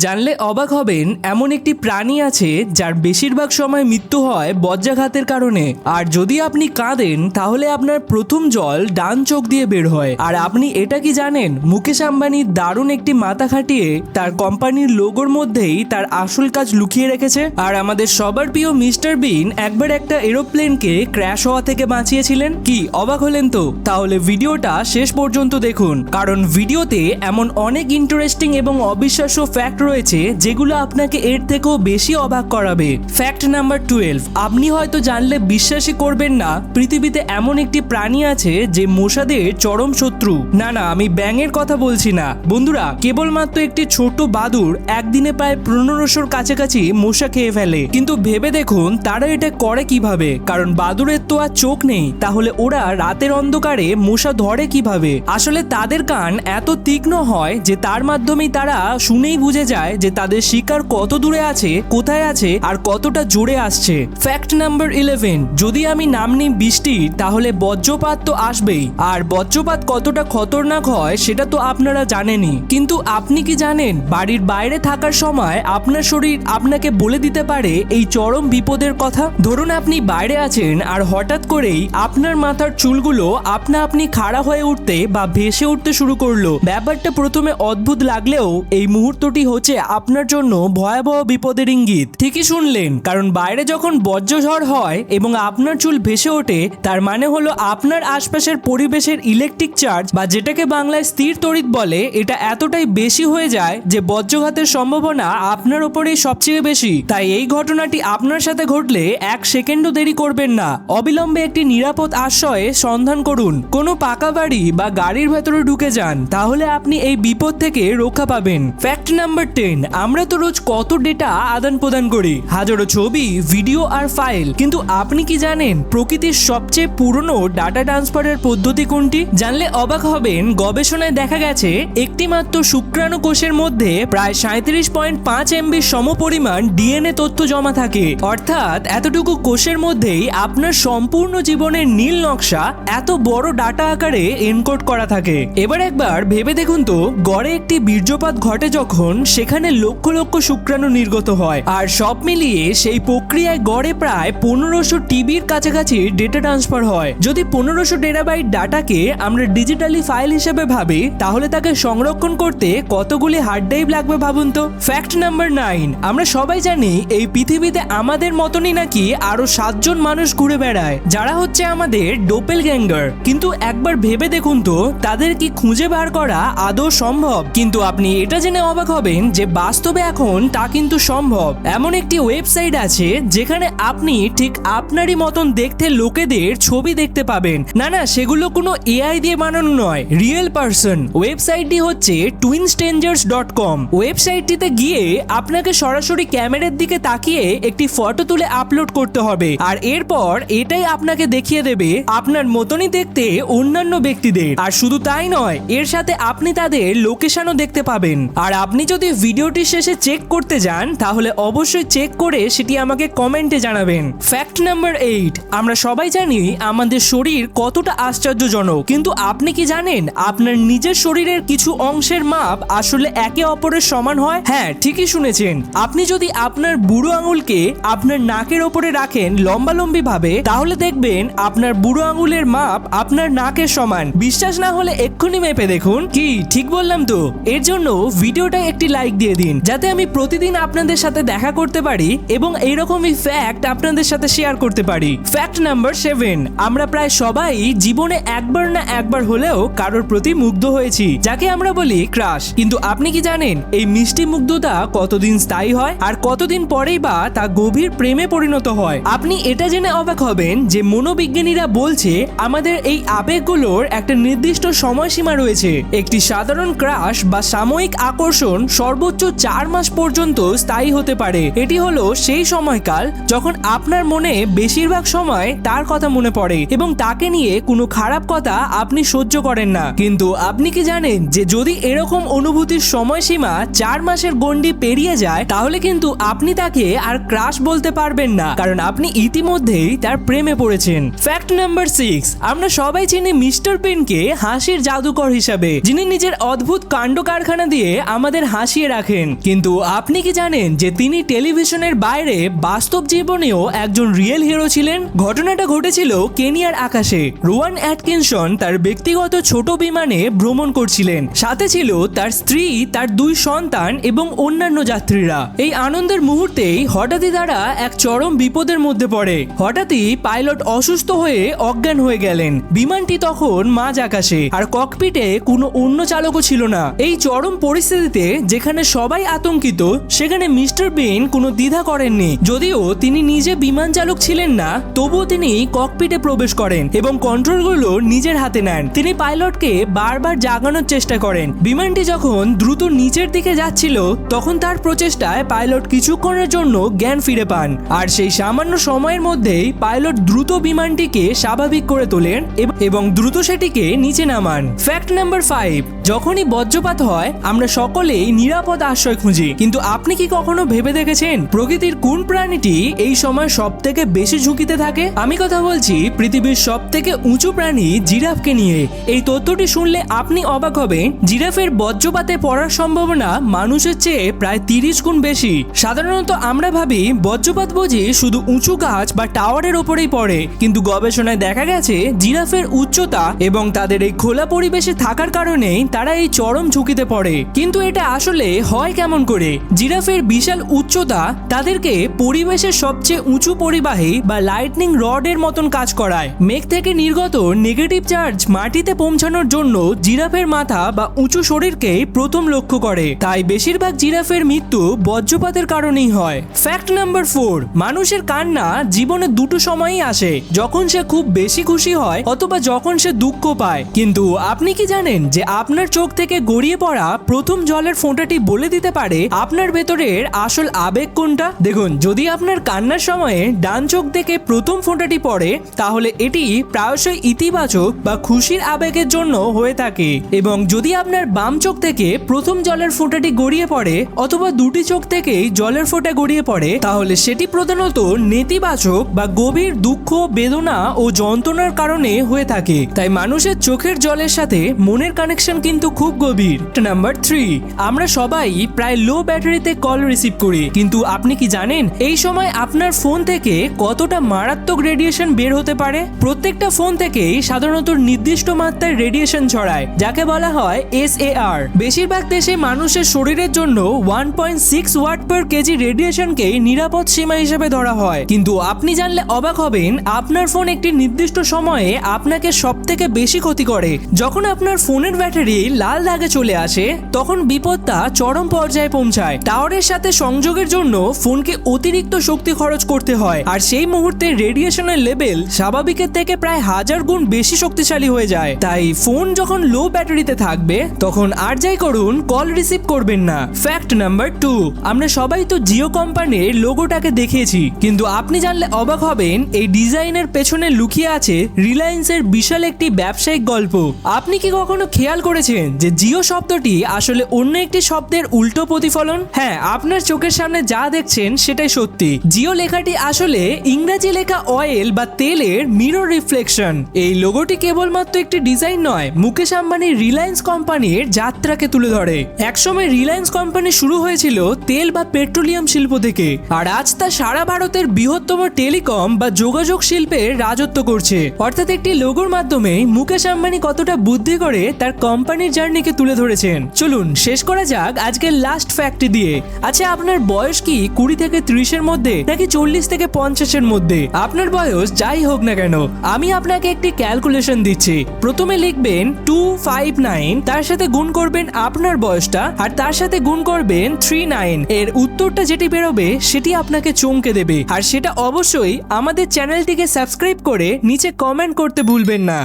জানলে অবাক হবেন, এমন একটি প্রাণী আছে যার বেশিরভাগ সময় মৃত্যু হয় বজ্রাঘাতের কারণে। আর যদি আপনি কাঁদেন, তাহলে আপনার প্রথম জল ডান চোখ দিয়ে বের হয়। আর আপনি এটা কি জানেন? মুকেশ আম্বানি দারুণ একটি মাথা খাটিয়ে তার কোম্পানির লোগোর মধ্যেই তার আসল কাজ লুকিয়ে রেখেছে। আর আমাদের সবার প্রিয় মিস্টার বিন একবার একটা এরোপ্লেনকে ক্র্যাশ হওয়া থেকে বাঁচিয়েছিলেন। কি, অবাক হলেন তো? তাহলে ভিডিওটা শেষ পর্যন্ত দেখুন। কারণ ভিডিওতে এমন অনেক ইন্টারেস্টিং এবং অবিশ্বাস্য ফ্যাক্ট রয়েছে যেগুলো আপনাকে এর থেকেও বেশি অবাক করাবে। ফ্যাক্ট নাম্বার টুয়েলভ আপনি হয়তো জানলে বিশ্বাসই করবেন না, পৃথিবীতে এমন একটি প্রাণী আছে যে মশাদের চরম শত্রু। না না, আমি ব্যাঙের কথা বলছি না। বন্ধুরা, কেবলমাত্র একটি ছোট বাদুর একদিনে প্রায় পনেরোশোর কাছাকাছি মশা খেয়ে ফেলে। কিন্তু ভেবে দেখুন, তারা এটা করে কীভাবে? কারণ বাদুরের তো আর চোখ নেই। তাহলে ওরা রাতের অন্ধকারে মশা ধরে কীভাবে? আসলে তাদের কান এত তীক্ষ্ণ হয় যে তার মাধ্যমেই তারা শুনেই বুঝে যায়। যে তাদের শিকার কত দূরে আছে, কোথায় আছে, আর কতটা জোরে আসছে। ফ্যাক্ট নাম্বার ইলেভেন যদি আমি নাম নিই বৃষ্টি, তাহলে বজ্রপাত তো আসবেই। আর বজ্রপাত কতটা খতরনাক হয়, সেটা তো আপনারা জানেনই। কিন্তু আপনি কি জানেন, বাড়ির বাইরে থাকার সময় আপনার শরীর আপনাকে বলে দিতে পারে এই চরম বিপদের কথা? ধরুন আপনি বাইরে আছেন, আর হঠাৎ করেই আপনার মাথার চুলগুলো আপনা আপনি খাড়া হয়ে উঠতে বা ভেসে উঠতে শুরু করল। ব্যাপারটা প্রথমে অদ্ভুত লাগলেও এই মুহূর্তটি হচ্ছে আপনার জন্য ভয়াবহ বিপদের ইঙ্গিত, ঠিকই শুনলেন। কারণ বাইরে যখন বজ্রঝড় হয় এবং আপনার চুল ভেসে ওঠে, তার মানে হলো আপনার আশপাশের পরিবেশের ইলেকট্রিক চার্জ বা যেটাকে বাংলায় স্থির তড়িৎ বলে, এটা এতটাই বেশি হয়ে যায় যে বজ্রঘাতের সম্ভাবনা আপনার ওপরেই সবচেয়ে বেশি। তাই এই ঘটনাটি আপনার সাথে ঘটলে এক সেকেন্ডও দেরি করবেন না। অবিলম্বে একটি নিরাপদ আশ্রয়ে সন্ধান করুন। কোনো পাকা বাড়ি বা গাড়ির ভেতরে ঢুকে যান, তাহলে আপনি এই বিপদ থেকে রক্ষা পাবেন। ফ্যাক্ট নাম্বার টেন আমরা তো রোজ কত ডেটা আদান প্রদান করি। হাজারো ছবি ভিডিও আর ফাইল কিন্তু আপনি কি জানেন, প্রকৃতির সবচেয়ে পুরনো ডাটা ট্রান্সফারের পদ্ধতি কোনটি? জানলে অবাক হবেন, গবেষণায় দেখা গেছে একটি মাত্র শুক্রাণু কোষের মধ্যে প্রায় সাঁত্রিশ পয়েন্ট পাঁচ এমবি সমপরিমাণ ডিএনএ তথ্য জমা থাকে। অর্থাৎ এতটুকু কোষের মধ্যেই আপনার সম্পূর্ণ জীবনের নীল নকশা এত বড় ডাটা আকারে এনকোড করা থাকে। এবার একবার ভেবে দেখুন তো, গড়ে একটি বীর্যপাত ঘটে যখন সেখানে লক্ষ লক্ষ শুক্রাণু নির্গত হয়। আর সব মিলিয়ে সেই প্রক্রিয়ায় গড়ে প্রায় পনেরোশো টিবির কাছাকাছি ডেটা ট্রান্সফার হয়। যদি পনেরোশো টেরাবাইট ডাটাকে আমরা ডিজিটালি ফাইল হিসেবে ভাবি, তাহলে তাকে সংরক্ষণ করতে কতগুলি হার্ড ড্রাইভ লাগবে ভাবুন তো? ফ্যাক্ট নাম্বার নাইন আমরা সবাই জানি এই পৃথিবীতে আমাদের মতনই নাকি আরও সাতজন মানুষ ঘুরে বেড়ায়, যারা হচ্ছে আমাদের ডোপেল গ্যাঙ্গার কিন্তু একবার ভেবে দেখুন তো, তাদের কি খুঁজে বার করা আদৌ সম্ভব? কিন্তু আপনি এটা জেনে অবাক হবেন যে বাস্তবে এখন তা কিন্তু সম্ভব। এমন একটি ওয়েবসাইট আছে যেখানে আপনি ঠিক আপনারই মতন দেখতে লোকেদের ছবি দেখতে পাবেন। না না, সেগুলো কোনো এআই দিয়ে বানানো নয়, রিয়েল পার্সন। ওয়েবসাইটটি হচ্ছে টুইনস্টেঞ্জার্স ডট কম ওয়েবসাইটটিতে গিয়ে আপনাকে সরাসরি ক্যামেরার দিকে তাকিয়ে একটি ফটো তুলে আপলোড করতে হবে। আর এরপর এটাই আপনাকে দেখিয়ে দেবে আপনার মতনই দেখতে অন্যান্য ব্যক্তিদের। আর শুধু তাই নয়, এর সাথে আপনি তাদের লোকেশনও দেখতে পাবেন। আর আপনি যদি ভিডিওটি শেষে চেক করতে যান, তাহলে অবশ্যই চেক করে সেটি আমাকে কমেন্টে জানাবেন। ফ্যাক্ট নাম্বার এইট আমরা সবাই জানি আমাদের শরীর কতটা আশ্চর্যজনক। কিন্তু আপনি কি জানেন, আপনার নিজের শরীরের কিছু অংশের মাপ আসলে একে অপরের সমান হয়? হ্যাঁ ঠিকই শুনেছেন। আপনি যদি আপনার বুড়ো আঙুলকে আপনার নাকের ওপরে রাখেন লম্বালম্বি ভাবে তাহলে দেখবেন আপনার বুড়ো আঙুলের মাপ আপনার নাকের সমান। বিশ্বাস না হলে এক্ষুনি মেপে দেখুন। কি, ঠিক বললাম তো? এর জন্য ভিডিওটা একটি লাইক দিয়ে দিন, যাতে আমি প্রতিদিন আপনাদের সাথে দেখা করতে পারি এবং এইরকমই ফ্যাক্ট আপনাদের সাথে শেয়ার করতে পারি। ফ্যাক্ট নাম্বার সেভেন আমরা প্রায় সবাই জীবনে একবার না একবার হলেও কারোর প্রতি মুগ্ধ হয়েছি, যাকে আমরা বলি ক্রাশ কিন্তু আপনি কি জানেন, এই মিষ্টি মুগ্ধতা কতদিন স্থায়ী হয় আর কতদিন পরেই বা তা গভীর প্রেমে পরিণত হয়? আপনি এটা জেনে অবাক হবেন যে মনোবিজ্ঞানীরা বলছে, আমাদের এই আবেগগুলোর একটা নির্দিষ্ট সময়সীমা রয়েছে। একটি সাধারণ ক্রাশ বা সাময়িক আকর্ষণ সর্বোচ্চ চার মাস পর্যন্ত স্থায়ী হতে পারে। এটি হলো সেই সময়কাল যখন আপনার মনে বেশিরভাগ সময় তার কথা মনে পড়ে এবং তাকে নিয়ে কোনো খারাপ কথা আপনি সহ্য করেন না। কিন্তু আপনি কি জানেন যে যদি এরকম অনুভূতির সময়সীমা চার মাসের গণ্ডি পেরিয়ে যায়, তাহলে কিন্তু আপনি তাকে আর ক্রাশ বলতে পারবেন না, কারণ আপনি ইতিমধ্যেই তার প্রেমে পড়েছেন। ফ্যাক্ট নাম্বার সিক্স আমরা সবাই চিনি মিস্টার পেনকে হাসির জাদুকর হিসাবে, যিনি নিজের অদ্ভুত কাণ্ড কারখানা দিয়ে আমাদের হাসিয়ে রাখেন। কিন্তু আপনি কি জানেন যে তিনি টেলিভিশনের বাইরে বাস্তব জীবনেও একজন রিয়েল হিরো ছিলেন? ঘটনাটা ঘটেছিল কেনিয়ার আকাশে। রোয়ান অ্যাটকিনসন তার ব্যক্তিগত ছোট বিমানে ভ্রমণ করছিলেন। সাথে ছিল তার স্ত্রী, তার দুই সন্তান এবং অন্যান্য যাত্রীরা। এই আনন্দের মুহূর্তেই হঠাৎই তারা এক চরম বিপদের মধ্যে পড়ে। হঠাৎই পাইলট অসুস্থ হয়ে অজ্ঞান হয়ে গেলেন। বিমানটি তখন মাঝ আকাশে, আর ককপিটে কোনো অন্য চালকও ছিল না। এই চরম পরিস্থিতিতে যেখানে সবাই আতঙ্কিত, সেখানে মিস্টার বিন কোনো দ্বিধা করেননি। যদিও তিনি নিজে বিমান চালক ছিলেন না, তবুও তিনি ককপিটে প্রবেশ করেন এবং কন্ট্রোলগুলো নিজের হাতে নেন। তিনি পাইলটকে বারবার জাগানোর চেষ্টা করেন। বিমানটি যখন দ্রুত নিচের দিকে যাচ্ছিল, তখন তার প্রচেষ্টায় পাইলট কিছুক্ষণের জন্য জ্ঞান ফিরে পান। আর সেই সামান্য সময়ের মধ্যেই পাইলট দ্রুত বিমানটিকে স্বাভাবিক করে তোলেন এবং দ্রুত সেটিকে নিচে নামান। ফ্যাক্ট নাম্বার ফাইভ, যখনই বজ্রপাত হয়, আমরা সকলেই নিরাপদ আশ্রয় খুঁজি। কিন্তু আপনি কি কখনো ভেবে দেখেছেন, প্রকৃতির কোন প্রাণীটি এই সময় সব থেকে বেশি ঝুঁকিতে থাকে? আমি কথা বলছি পৃথিবীর সব থেকে উঁচু প্রাণী জিরাফকে নিয়ে। এই তথ্যটি শুনলে আপনি অবাক হবেন, জিরাফের বজ্রপাতে পড়ার সম্ভাবনা মানুষের চেয়ে প্রায় তিরিশ গুণ বেশি। সাধারণত আমরা ভাবি, বজ্রপাত বুঝি শুধু উঁচু গাছ বা টাওয়ারের ওপরেই পড়ে। কিন্তু গবেষণায় দেখা গেছে, জিরাফের উচ্চতা এবং তাদের এই খোলা পরিবেশে থাকার কারণেই তারা এই চরম ঝুঁকিতে পড়ে। কিন্তু এটা আসলে হয় কেমন করে? জিরাফের বিশাল উচ্চতা তাদেরকে পরিবেশের সবচেয়ে উঁচু পরিবাহী বা লাইটনিং রডের মতন কাজ করায়। মেঘ থেকে নির্গত নেগেটিভ চার্জ মাটিতে পৌঁছানোর জন্য জিরাফের মাথা বা উঁচু শরীরকে প্রথম লক্ষ্য করে। তাই বেশিরভাগ জিরাফের মৃত্যু বজ্রপাতের কারণেই হয়। ফ্যাক্ট নাম্বার ফোর মানুষের কান্না জীবনে দুটো সময়ই আসে, যখন সে খুব বেশি খুশি হয় অথবা যখন সে দুঃখ পায়। কিন্তু আপনি কি জানেন যে আপনার চোখ থেকে গড়িয়ে পড়া প্রথম জলের ফোঁটাটি বলে দিতে পারে আপনার ভেতরের আসল আবেগ কোনটা? দেখুন, যদি আপনার কান্নার সময়ে ডান চোখ থেকে প্রথম ফোঁটাটি পড়ে, তাহলে এটি প্রায়শই ইতিবাচক বা খুশির আবেগের জন্য হয়ে থাকে। এবং যদি আপনার বাম চোখ থেকে প্রথম জলের ফোঁটাটি গড়িয়ে পড়ে, অথবা দুটি চোখ থেকেই জলের ফোঁটা গড়িয়ে পড়ে, তাহলে সেটি প্রধানত নেতিবাচক বা গভীর দুঃখ, বেদনা ও যন্ত্রণার কারণে হয়ে থাকে। তাই মানুষের চোখের জলের সাথে মনের কানেকশন কিন্তু খুব গভীর। নাম্বার থ্রি আমরা সবাই প্রায় লো ব্যাটারিতে কল রিসিভ করি। কিন্তু আপনি কি জানেন, এই সময় আপনার ফোন থেকে কতটা মারাত্মক রেডিয়েশন বের হতে পারে? প্রত্যেকটা ফোন থেকেই সাধারণত নির্দিষ্ট মাত্রায় রেডিয়েশন ছড়ায়, যাকে বলা হয় এস আর বেশিরভাগ দেশে মানুষের শরীরের জন্য one point six watt per kg রেডিয়েশনকে নিরাপদ সীমা হিসেবে ধরা হয়। কিন্তু আপনি জানলে অবাক হবেন, আপনার ফোন একটি নির্দিষ্ট সময়ে আপনাকে সব থেকে বেশি ক্ষতি করে। যখন আপনার ফোনের ব্যাটারি লাল দাগে চলে আসে, তখন বিপদটা চরম পর্যায়ে পৌঁছায়। টাওয়ারের সাথে সংযোগের জন্য ফোনকে অতিরিক্ত শক্তি খরচ করতে হয়। আর সেই মুহূর্তে রেডিয়েশনের লেভেল স্বাভাবিকের থেকে প্রায় হাজার গুণ বেশি শক্তিশালী হয়ে যায়। তাই ফোন যখন লো ব্যাটারিতে থাকবে, তখন আর যাই করুন কল রিসিভ করবেন না। ফ্যাক্ট নাম্বার টু আমরা সবাই তো জিও কোম্পানির লোগোটাকে দেখিয়েছি। কিন্তু আপনি জানলে অবাক হবেন, এই ডিজাইনের পেছনে লুকিয়ে আছে রিলায়েন্সের বিশাল একটি ব্যবসায়িক গল্প। আপনি কি কখনো খেয়াল করেছেন যে জিও শব্দটি আসলে অন্য একটি শব্দের উল্টো প্রতিফলন? হ্যাঁ আপনার চোখের সামনে যা দেখছেন সেটাই সত্যি। জিও লেখাটি আসলে ইংরেজি লেখা অয়েল বা তেলের মিরর রিফ্লেকশন এই লোগোটি কেবলমাত্র একটি ডিজাইন নয়, মুকেশ আম্বানির রিলায়েন্স কোম্পানির যাত্রাকে তুলে ধরে। একসময় রিলায়েন্স কোম্পানি শুরু হয়েছিল তেল বা পেট্রোলিয়াম শিল্প থেকে, আর আজ তা সারা ভারতের বৃহত্তম টেলিকম বা যোগাযোগ শিল্পের রাজত্ব করছে। অর্থাৎ একটি লোগোর মাধ্যমে মুকেশ আম্বানি কতটা বুদ্ধি করে তার কোম্পানির জার্নিকে তুলে ধরেছেন। চলুন, শেষ করা যাক আজকের লাস্ট ফ্যাক্টরি দিয়ে। আচ্ছা আপনার বয়স কি কুড়ি থেকে ত্রিশের মধ্যে, নাকি চল্লিশ থেকে পঞ্চাশের মধ্যে? আপনার বয়স যাই হোক না কেন, আমি আপনাকে একটি ক্যালকুলেশন দিচ্ছি। প্রথমে লিখবেন টু ফাইভ নাইন তার সাথে গুণ করবেন আপনার বয়সটা, আর তার সাথে গুণ করবেন থ্রি নাইন এর উত্তরটা যেটি বেরোবে, সেটি আপনাকে চমকে দেবে। আর সেটা অবশ্যই আমাদের চ্যানেলটিকে সাবস্ক্রাইব করে নিচে কমেন্ট করতে ভুলবেন না।